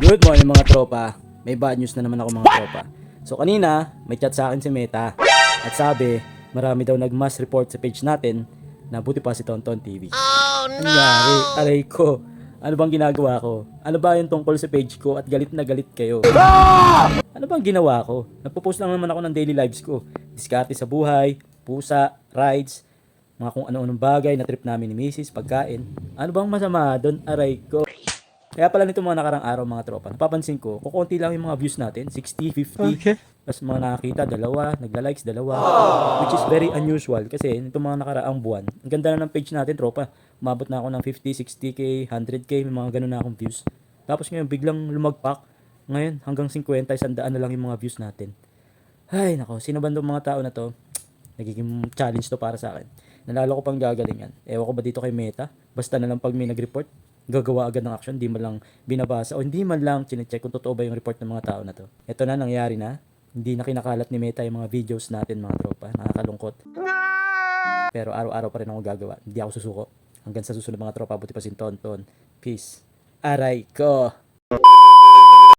Good morning mga tropa. May bad news na naman ako mga tropa. So kanina, may chat sa akin si Meta. At sabi, marami daw nag-mass report sa page natin na buti pa si Tonton TV. Oh no! Nangyari, aray ko. Ano bang ginagawa ko? Ano ba yung tungkol sa page ko at galit na galit kayo? Ano bang ginawa ko? Nagpo-post lang naman ako ng daily lives ko. Diskarte sa buhay, pusa, rides, mga kung ano-anong bagay na trip namin ni Mrs. pagkain. Ano bang masama doon? Aray ko. Kaya pala nito mga nakarang araw mga tropa, napapansin ko, kukunti lang yung mga views natin, 60, 50. Okay. Tapos mga nakakita, dalawa, nagla-likes, dalawa. Which is very unusual kasi nito mga nakaraang buwan, ang ganda na ng page natin, tropa. Umabot na ako ng 50, 60k, 100k, may mga ganun na akong views. Tapos ngayon, biglang lumagpak. Ngayon, hanggang 50, sandaan na lang yung mga views natin. Ay, nako, sino ba itong mga tao na to? Nagiging challenge to para sa akin. Nalalo ko pang gagalingan. Ewan ko ba dito kay Meta? Basta na lang pag may nag-report, gagawa agad ng action, hindi man lang binabasa o hindi man lang chinecheck kung totoo ba yung report ng mga tao na to. Ito na, nangyari na. Hindi na kinakalat ni Meta yung mga videos natin mga tropa. Nakakalungkot. Pero araw-araw pa rin ako gagawa. Hindi ako susuko. Hanggang sa susunod mga tropa, buti pa si Tonton. Peace. Aray ko.